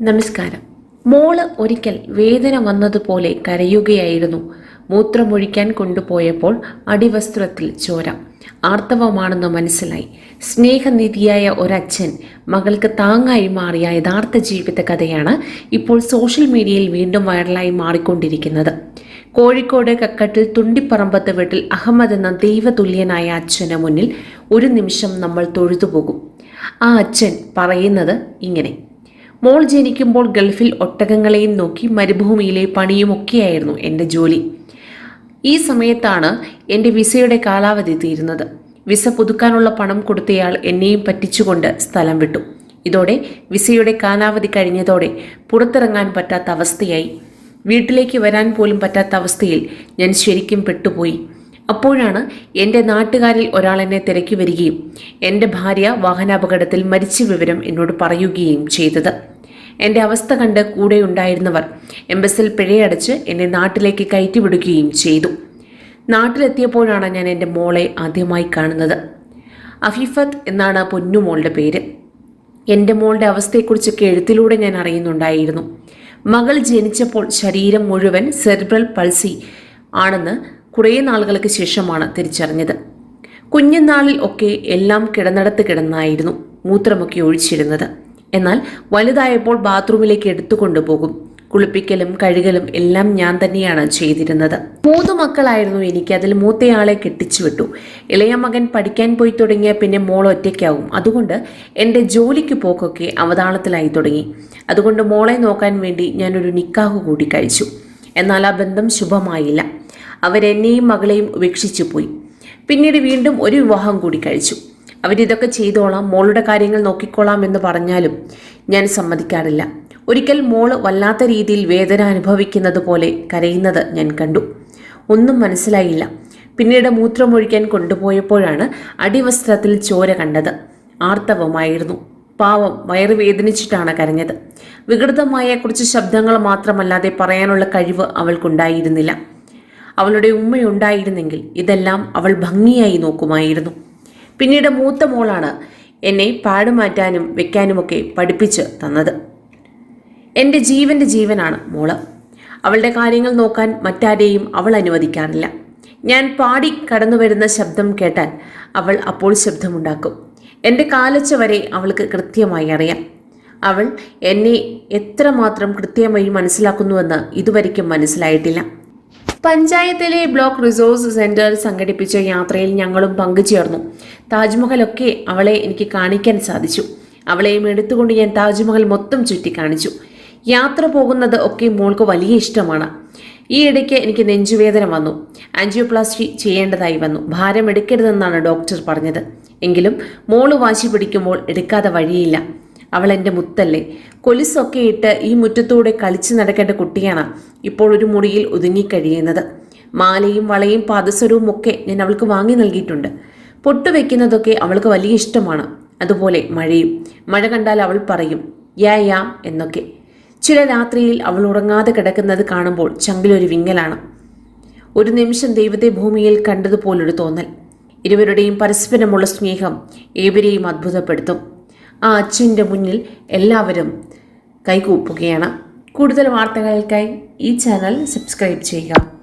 നമസ്കാരം. മോൾ ഒരിക്കൽ വേദന വന്നതുപോലെ കരയുകയായിരുന്നു. മൂത്രമൊഴിക്കാൻ കൊണ്ടുപോയപ്പോൾ അടിവസ്ത്രത്തിൽ ചോര. ആർത്തവമാണെന്ന് മനസ്സിലായി. സ്നേഹനിധിയായ ഒരച്ഛൻ മകൾക്ക് താങ്ങായി മാറിയ യഥാർത്ഥ ജീവിത കഥയാണ് ഇപ്പോൾ സോഷ്യൽ മീഡിയയിൽ വീണ്ടും വൈറലായി മാറിക്കൊണ്ടിരിക്കുന്നത്. കോഴിക്കോട് കക്കട്ടിൽ തുണ്ടിപ്പറമ്പത്ത് വീട്ടിൽ അഹമ്മദ് എന്ന ദൈവതുല്യനായ അച്ഛന് മുന്നിൽ ഒരു നിമിഷം നമ്മൾ തൊഴുതുപോകും. ആ അച്ഛൻ പറയുന്നത് ഇങ്ങനെ. മോൾ ജനിക്കുമ്പോൾ ഗൾഫിൽ ഒട്ടകങ്ങളെയും നോക്കി മരുഭൂമിയിലെ പണിയുമൊക്കെയായിരുന്നു എന്റെ ജോലി. ഈ സമയത്താണ് എന്റെ വിസയുടെ കാലാവധി തീരുന്നത്. വിസ പുതുക്കാനുള്ള പണം കൊടുത്തയാൾ എന്നെയും പറ്റിച്ചുകൊണ്ട് സ്ഥലം വിട്ടു. ഇതോടെ വിസയുടെ കാലാവധി കഴിഞ്ഞതോടെ പുറത്തിറങ്ങാൻ പറ്റാത്ത അവസ്ഥയായി. വീട്ടിലേക്ക് വരാൻ പോലും പറ്റാത്ത അവസ്ഥയിൽ ഞാൻ ശരിക്കും പെട്ടുപോയി. അപ്പോഴാണ് എന്റെ നാട്ടുകാരിൽ ഒരാൾ എന്നെ തിരക്കി വരികയും എന്റെ ഭാര്യ വാഹനാപകടത്തിൽ മരിച്ച വിവരം എന്നോട് പറയുകയും ചെയ്തത്. എന്റെ അവസ്ഥ കണ്ട് കൂടെ ഉണ്ടായിരുന്നവർ എംബസിൽ പിഴയടച്ച് എന്നെ നാട്ടിലേക്ക് കയറ്റിവിടുകയും ചെയ്തു. നാട്ടിലെത്തിയപ്പോഴാണ് ഞാൻ എന്റെ മോളെ ആദ്യമായി കാണുന്നത്. അഫീഫത്ത് എന്നാണ് പൊന്നുമോളുടെ പേര്. എന്റെ മോളുടെ അവസ്ഥയെക്കുറിച്ചൊക്കെ എഴുത്തിലൂടെ ഞാൻ അറിയുന്നുണ്ടായിരുന്നു. മകൾ ജനിച്ചപ്പോൾ ശരീരം മുഴുവൻ സെർബ്രൽ പൾസി ആണെന്ന് കുറേ നാളുകൾക്ക് ശേഷമാണ് തിരിച്ചറിഞ്ഞത്. കുഞ്ഞുനാളിൽ ഒക്കെ എല്ലാം കിടന്നിടത്ത് കിടന്നായിരുന്നു മൂത്രമൊക്കെ ഒഴിച്ചിരുന്നത്. എന്നാൽ വലുതായപ്പോൾ ബാത്റൂമിലേക്ക് എടുത്തുകൊണ്ടുപോകും കുളിപ്പിക്കലും കഴുകലും എല്ലാം ഞാൻ തന്നെയാണ് ചെയ്തിരുന്നത്. മൂന്ന് മക്കളായിരുന്നു എനിക്ക് അതിൽ മൂത്തയാളെ കെട്ടിച്ചു വിട്ടു ഇളയ മകൻ പഠിക്കാൻ പോയി തുടങ്ങിയ പിന്നെ മോൾ ഒറ്റയ്ക്കാവും. അതുകൊണ്ട് എന്റെ ജോലിക്ക് പോക്കൊക്കെ അവതാളത്തിലായി തുടങ്ങി. അതുകൊണ്ട് മോളെ നോക്കാൻ വേണ്ടി ഞാനൊരു നിക്കാഹ് കൂടി കഴിച്ചു. എന്നാൽ ആ ബന്ധം ശുഭമായില്ല. അവരെന്നെയും മകളെയും ഉപേക്ഷിച്ചു പോയി. പിന്നീട് വീണ്ടും ഒരു വിവാഹം കൂടി കഴിച്ചു. അവരിതൊക്കെ ചെയ്തോളാം മോളുടെ കാര്യങ്ങൾ നോക്കിക്കോളാം എന്ന് പറഞ്ഞാലും ഞാൻ സമ്മതിക്കാറില്ല. ഒരിക്കൽ മോൾ വല്ലാത്ത രീതിയിൽ വേദന അനുഭവിക്കുന്നത് പോലെ കരയുന്നത് ഞാൻ കണ്ടു. ഒന്നും മനസ്സിലായില്ല. പിന്നീട് മൂത്രമൊഴിക്കാൻ കൊണ്ടുപോയപ്പോഴാണ് അടിവസ്ത്രത്തിൽ ചോര കണ്ടത്. ആർത്തവമായിരുന്നു. പാവം വയറ് വേദനിച്ചിട്ടാണ് കരഞ്ഞത്. വികൃതമായ കുറച്ച് ശബ്ദങ്ങൾ മാത്രമല്ലാതെ പറയാനുള്ള കഴിവ് അവൾക്കുണ്ടായിരുന്നില്ല. അവളുടെ ഉമ്മയുണ്ടായിരുന്നെങ്കിൽ ഇതെല്ലാം അവൾ ഭംഗിയായി നോക്കുമായിരുന്നു. പിന്നീട് മൂത്ത മോളാണ് എന്നെ പാടുമാറ്റാനും വെക്കാനുമൊക്കെ പഠിപ്പിച്ച് തന്നത്. എന്റെ ജീവന്റെ ജീവനാണ് മോൾ. അവളുടെ കാര്യങ്ങൾ നോക്കാൻ മറ്റാരെയും അവൾ അനുവദിക്കാറില്ല. ഞാൻ പാടി കടന്നു വരുന്ന ശബ്ദം കേട്ടാൽ അവൾ അപ്പോൾ ശബ്ദമുണ്ടാക്കും. എന്റെ കാലച്ച വരെ അവൾക്ക് കൃത്യമായി അറിയാം. അവൾ എന്നെ എത്രമാത്രം കൃത്യമായി മനസ്സിലാക്കുന്നുവെന്ന് ഇതുവരെയ്ക്കും മനസ്സിലായിട്ടില്ല. പഞ്ചായത്തിലെ ബ്ലോക്ക് റിസോഴ്സ് സെന്റർ സംഘടിപ്പിച്ച യാത്രയിൽ ഞങ്ങളും പങ്കുചേർന്നു. താജ്മഹലൊക്കെ അവളെ എനിക്ക് കാണിക്കാൻ സാധിച്ചു. അവളെയും എടുത്തുകൊണ്ട് ഞാൻ താജ്മഹൽ മൊത്തം ചുറ്റിക്കാണിച്ചു. യാത്ര പോകുന്നത് ഒക്കെ മോൾക്ക് വലിയ ഇഷ്ടമാണ്. ഈ ഇടയ്ക്ക് എനിക്ക് നെഞ്ചുവേദന വന്നു. ആൻജിയോപ്ലാസ്റ്റി ചെയ്യേണ്ടതായി വന്നു. ഭാരം എടുക്കരുതെന്നാണ് ഡോക്ടർ പറഞ്ഞത്. എങ്കിലും മോൾ വാശി പിടിക്കുമ്പോൾ എടുക്കാതെ വഴിയില്ല. അവൾ എന്റെ മുത്തല്ലേ? കൊലുസൊക്കെ ഇട്ട് ഈ മുറ്റത്തൂടെ കളിച്ചു നടക്കേണ്ട കുട്ടിയാണ് ഇപ്പോൾ ഒരു മുറിയിൽ ഒതുങ്ങിക്കഴിയുന്നത് മാലയും വളയും പാദസരവും ഒക്കെ ഞാൻ അവൾക്ക് വാങ്ങി നൽകിയിട്ടുണ്ട്. പൊട്ടുവെക്കുന്നതൊക്കെ അവൾക്ക് വലിയ ഇഷ്ടമാണ്. അതുപോലെ മഴയും. മഴ കണ്ടാൽ അവൾ പറയും യാ യാ എന്നൊക്കെ. ചില രാത്രിയിൽ അവൾ ഉറങ്ങാതെ കിടക്കുന്നത് കാണുമ്പോൾ ചങ്കിലൊരു വിങ്ങലാണ്. ഒരു നിമിഷം ദൈവത്തെ ഭൂമിയിൽ കണ്ടതുപോലൊരു തോന്നൽ. ഇരുവരുടെയും പരസ്പരമുള്ള സ്നേഹം ഏവരെയും അത്ഭുതപ്പെടുത്തും. ആ അച്ഛന്റെ മുന്നിൽ എല്ലാവരും കൈകൂപ്പുകയാണ്. കൂടുതൽ വാർത്തകൾക്കായി ഈ ചാനൽ സബ്സ്ക്രൈബ് ചെയ്യുക.